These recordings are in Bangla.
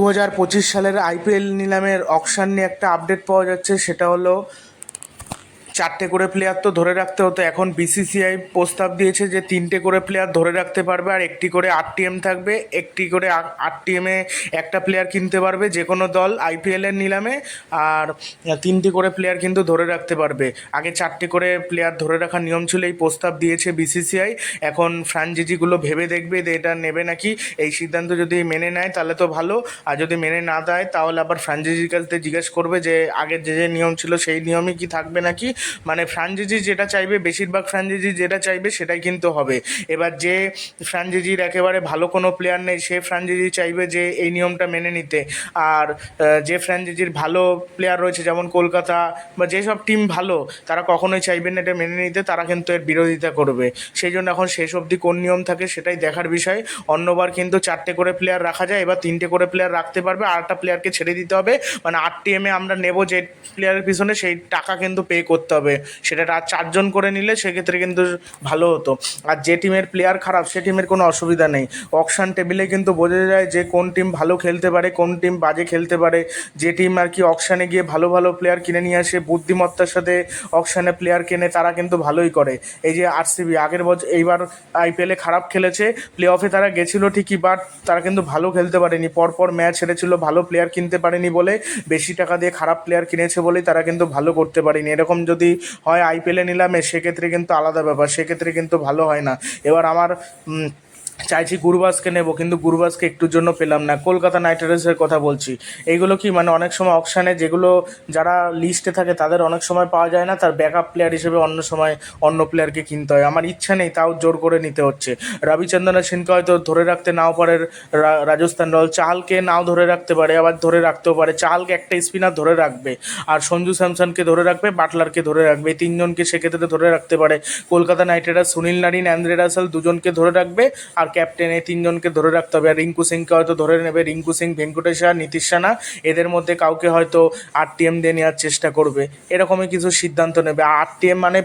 দু হাজার পঁচিশ সালের আইপিএল নিলামের অকশান নিয়ে একটা আপডেট পাওয়া যাচ্ছে সেটা হলো চারটে করে প্লেয়ার তো ধরে রাখতে হতো। এখন বিসিসিআই প্রস্তাব দিয়েছে যে তিনটে করে প্লেয়ার ধরে রাখতে পারবে আর একটি করে আরটিএম থাকবে। একটি করে আরটিএমে একটা প্লেয়ার কিনতে পারবে যে কোনো দল আইপিএলের নিলামে আর তিনটি করে প্লেয়ার কিন্তু ধরে রাখতে পারবে। আগে চারটে করে প্লেয়ার ধরে রাখার নিয়ম ছিল, এই প্রস্তাব দিয়েছে বিসিসিআই এখন ফ্রাঞ্চাইজিগুলো ভেবে দেখবে যে এটা নেবে নাকি। এই সিদ্ধান্ত যদি মেনে নেয় তাহলে তো ভালো। আর যদি মেনে না দেয় তাহলে আবার ফ্রাঞ্চাইজির কাছ জিজ্ঞেস করবে যে আগের যে যে নিয়ম ছিল সেই নিয়মই কি থাকবে নাকি। মানে ফ্রাঞ্চাইজি যেটা চাইবে, বেশিরভাগ ফ্রাঞ্চাইজি যেটা চাইবে সেটাই কিন্তু হবে। এবার যে ফ্রাঞ্চাইজির একেবারে ভালো কোনো প্লেয়ার নেই, সে ফ্রাঞ্চাইজি চাইবে যে এই নিয়মটা মেনে নিতে। আর যে ফ্রাঞ্চাইজির ভালো প্লেয়ার রয়েছে, যেমন কলকাতা বা যেসব টিম ভালো, তারা কখনোই চাইবে না এটা মেনে নিতে, তারা কিন্তু এর বিরোধিতা করবে। সেই জন্য এখন শেষ অবধি কোন নিয়ম থাকে সেটাই দেখার বিষয়। অন্যবার কিন্তু চারটে করে প্লেয়ার রাখা যায়, এবার তিনটে করে প্লেয়ার রাখতে পারবে একটা প্লেয়ারকে ছেড়ে দিতে হবে। মানে আট টিএমে আমরা নেব যে প্লেয়ারের পিছনে সেই টাকা কিন্তু পে করতে হবে। সেটা আর চারজন করে নিলে সেক্ষেত্রে কিন্তু ভালো হতো। আর যে টিমের প্লেয়ার খারাপ, সে টিমের কোনো অসুবিধা নেই। অকশান টেবিলে কিন্তু বোঝা যায় যে কোন টিম ভালো খেলতে পারে, কোন টিম বাজে খেলতে পারে। যে টিম আর কি অকশানে গিয়ে ভালো ভালো প্লেয়ার কিনে নিয়ে আসে, বুদ্ধিমত্তার সাথে অকশানে প্লেয়ার কেনে, তারা কিন্তু ভালোই করে। এই যে আরসিবি আগের বছর এইবার আইপিএলে খারাপ খেলেছে প্লে অফে তারা গেছিল ঠিকই বাট তারা কিন্তু ভালো খেলতে পারেনি। পরপর ম্যাচ হেরেছিল, ভালো প্লেয়ার কিনতে পারেনি বলে বেশি টাকা দিয়ে খারাপ প্লেয়ার কিনেছে বলেই তারা কিন্তু ভালো করতে পারেনি। এরকম যদি হয় আইপিএলে নিলামে, সেক্ষেত্রে কিন্তু আলাদা ব্যাপার, সেক্ষেত্রে কিন্তু ভালো হয় না। এবার আমার চাইছি গুরবাজকে নেব, কিন্তু গুরবাজকে একটুর জন্য পেলাম না। কলকাতা নাইট রাইডার্সের কথা বলছি। এইগুলো কি মানে অনেক সময় অকশানে যেগুলো যারা লিস্টে থাকে তাদের অনেক সময় পাওয়া যায় না, তার ব্যাকআপ প্লেয়ার হিসেবে অন্য সময় অন্য প্লেয়ারকে কিনতে হয়। আমার ইচ্ছা নেই তাও জোর করে নিতে হচ্ছে। রবিচন্দ্রন সিনকে হয়তো ধরে রাখতে নাও পারে রাজস্থান রয়্যাল। চাহালকে নাও ধরে রাখতে পারে, আবার ধরে রাখতেও পারে। চাহালকে একটা স্পিনার ধরে রাখবে, আর সঞ্জু স্যামসনকে ধরে রাখবে, বাটলারকে ধরে রাখবে। তিনজনকে সেক্ষেত্রে ধরে রাখতে পারে। Kolkata Knight Riders, Sunil Narine, Andre Russell দুজনকে ধরে রাখবে, আর ক্যাপ্টেন, এই তিনজনকে ধরে রাখতে হবে। আর রিঙ্কু সিংকে হয়তো ধরে নেবে। রিঙ্কু সিং, ভেঙ্কটেশ আর নীতিশ রানা এদের মধ্যে কাউকে হয়তো আরটিএম দিয়ে নেওয়ার চেষ্টা করবে। এরকমই কিছু সিদ্ধান্ত নেবে। আরটিএম মানে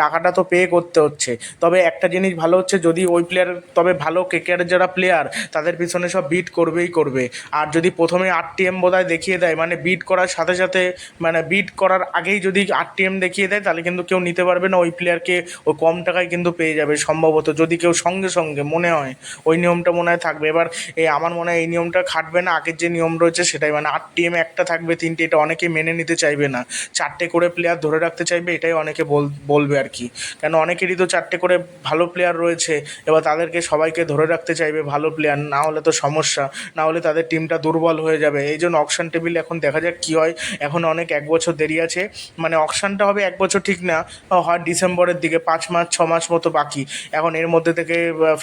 টাকাটা তো পে করতে হচ্ছে। তবে একটা জিনিস ভালো হচ্ছে, যদি ওই প্লেয়ার তবে ভালো কেকেআরের যারা প্লেয়ার তাদের পিছনে সব বিট করবেই করবে। আর যদি প্রথমে আরটিএম বোধহয় দেখিয়ে দেয় মানে বিট করার সাথে সাথে মানে বিট করার আগেই যদি আরটিএম দেখিয়ে দেয়, তাহলে কিন্তু কেউ নিতে পারবে না। ওই প্লেয়ারকে ও কম টাকায় কিন্তু পেয়ে যাবে সম্ভবত, যদি কেউ সঙ্গে সঙ্গে মনে হয়, ওই নিয়মটা মনে হয় থাকবে। এবার এই আমার মনে হয় এই নিয়মটা খাটবে না, আগের যে নিয়ম রয়েছে সেটাই। মানে আট আরটিএম একটা থাকবে, তিনটে, এটা অনেকে মেনে নিতে চাইবে না। চারটে করে প্লেয়ার ধরে রাখতে চাইবে, এটাই অনেকে বল, বলবে আর কি। কেন, অনেকেরই তো চারটে করে ভালো প্লেয়ার রয়েছে, এবার তাদেরকে সবাইকে ধরে রাখতে চাইবে ভালো প্লেয়ার না হলে তো সমস্যা, না হলে তাদের টিমটা দুর্বল হয়ে যাবে। এই জন্য অকশন টেবিল এখন দেখা যাক কী হয়। এখন অনেক এক বছর দেরি আছে। মানে অকশানটা হবে এক বছর ঠিক না, হয় ডিসেম্বরের দিকে, পাঁচ মাস, ছ মাস মতো বাকি। এখন এর মধ্যে থেকে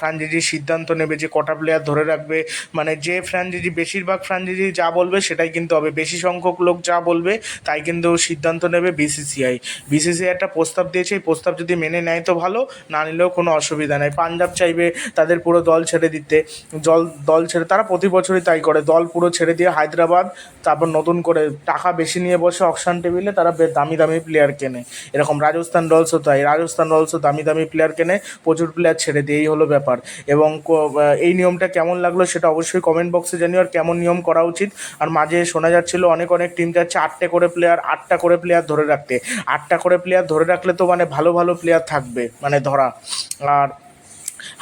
ফ্রাঞ্চাইজি সিদ্ধান্ত নেবে যে কটা প্লেয়ার ধরে রাখবে। মানে যে ফ্রাঞ্চাইজি, বেশিরভাগ ফ্রাঞ্চাইজি যা বলবে সেটাই কিন্তু হবে। বেশি সংখ্যক লোক যা বলবে তাই কিন্তু সিদ্ধান্ত নেবে বিসিসিআই বিসিসিআই একটা প্রস্তাব দিয়েছে। এই প্রস্তাব যদি মেনে নেয় তো ভালো, না নিলেও কোনো অসুবিধা নেই। পাঞ্জাব চাইবে তাদের পুরো দল ছেড়ে দিতে। জল, দল ছেড়ে, তারা প্রতি বছরই তাই করে। দল পুরো ছেড়ে দিয়ে হায়দ্রাবাদ, তারপর নতুন করে টাকা বেশি নিয়ে বসে অকশান টেবিলে তারা দামি দামি প্লেয়ার কেনে। এরকম রাজস্থান রয়্যালসও তাই। রাজস্থান রয়্যালসও দামি দামি প্লেয়ার কেনে। প্রচুর প্লেয়ার ছেড়ে দিয়ে এই হলো ব্যাপার। এবং কো- এই নিয়মটা কেমন লাগল সেটা অবশ্যই কমেন্ট বক্সে জানিও আর কেমন নিয়ম করা উচিত। আর মাঝে শোনা যাচ্ছিল অনেক অনেক টিম যাচ্ছে আটটা করে প্লেয়ার আটটা করে প্লেয়ার ধরে রাখতে। আটটা করে প্লেয়ার ধরে রাখলে তো মানে ভালো ভালো প্লেয়ার থাকবে মানে ধরা। আর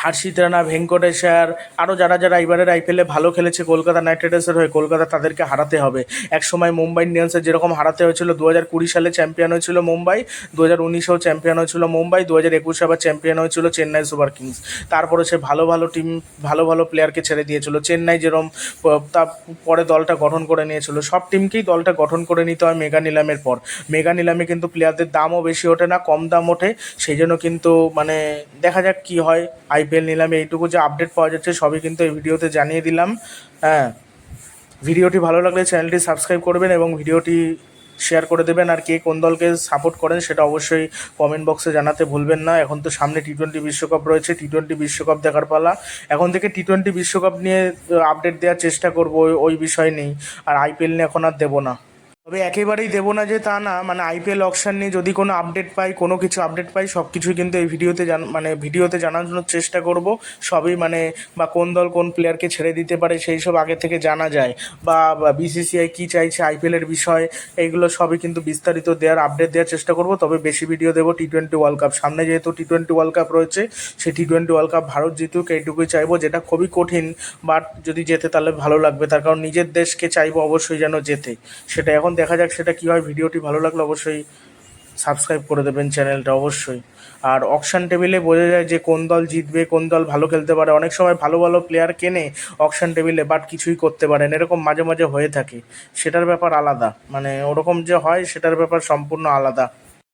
হার্ষিত রানা ভেঙ্কটেশ্বর আরও যারা যারা এবারের আইপিএলে ভালো খেলেছে কলকাতা নাইট রাইডার্সের হয়ে, কলকাতা তাদেরকে হারাতে হবে। এক সময় মুম্বাই ইন্ডিয়ান্সের যেরকম হারাতে হয়েছিল দু হাজার কুড়ি সালে চ্যাম্পিয়ন হয়েছিল মুম্বাই দু হাজার উনিশেও চ্যাম্পিয়ন হয়েছিল মুম্বাই দু হাজার একুশে আবার চ্যাম্পিয়ন হয়েছিল চেন্নাই সুপার কিংস। তারপরে সে ভালো ভালো টিম, ভালো ভালো প্লেয়ারকে ছেড়ে দিয়েছিল। চেন্নাই যেরকম তা পরে দলটা গঠন করে নিয়েছিল। সব টিমকেই দলটা গঠন করে নিতে হয় মেগা নিলামের পর। মেগা নিলামে কিন্তু প্লেয়ারদের দামও বেশি ওঠে না, কম দাম ওঠে। সেই জন্য কিন্তু মানে দেখা যাক কি হয়। আইপিএল নিলামে, এইটুকু যে আপডেট পাওয়া যাচ্ছে সবই কিন্তু এই ভিডিওতে জানিয়ে দিলাম। হ্যাঁ ভিডিওটি ভালো লাগলে চ্যানেলটি সাবস্ক্রাইব করবেন এবং ভিডিওটি শেয়ার করে দেবেন। আর কে কোন দলকে সাপোর্ট করেন সেটা অবশ্যই কমেন্ট বক্সে জানাতে ভুলবেন না। এখন তো সামনে টি টোয়েন্টি বিশ্বকাপ রয়েছে টি টোয়েন্টি বিশ্বকাপ দেখার পালা। এখন থেকে টি টোয়েন্টি বিশ্বকাপ নিয়ে আপডেট দেওয়ার চেষ্টা করব ওই- বিষয় নেই। আর আইপিএল নিয়ে এখন আর দেবো না। তবে একেবারেই দেবো না যে তা না মানে আইপিএল অকশান নিয়ে যদি কোনো আপডেট পাই, কোনো কিছু আপডেট পাই, সব কিছুই কিন্তু এই ভিডিওতে জান মানে ভিডিওতে জানানোর চেষ্টা করব। সবই মানে বা কোন দল কোন প্লেয়ারকে ছেড়ে দিতে পারে সেই সব আগে থেকে জানা যায়। বা বিসিসিআই কী চাইছে আইপিএলের বিষয়, এইগুলো সবই কিন্তু বিস্তারিত দেওয়ার আপডেট দেওয়ার চেষ্টা করব। তবে বেশি ভিডিও দেবো টি টোয়েন্টি ওয়ার্ল্ড কাপ সামনে যেহেতু টি টোয়েন্টি ওয়ার্ল্ড কাপ রয়েছে, সেই T twenty world cup Bharat জিতুক, এইটুকুই চাইব। যেটা খুবই কঠিন বাট যদি যেতে তাহলে ভালো লাগবে। তার কারণ নিজের দেশকে চাইব অবশ্যই যেন যেতে সেটা এখন দেখা যাক সেটা কী হয় ভিডিওটি ভালো লাগলে, অবশ্যই সাবস্ক্রাইব করে দেবেন চ্যানেলটা অবশ্যই। আর অকশান টেবিলে বোঝা যায় যে কোন দল জিতবে, কোন দল ভালো খেলতে পারে। অনেক সময় ভালো ভালো প্লেয়ার কেনে অকশান টেবিলে বাট কিছুই করতে পারেন এরকম মাঝে মাঝে হয়ে থাকে। সেটার ব্যাপার আলাদা। মানে ওরকম যে হয়, সেটার ব্যাপার সম্পূর্ণ আলাদা।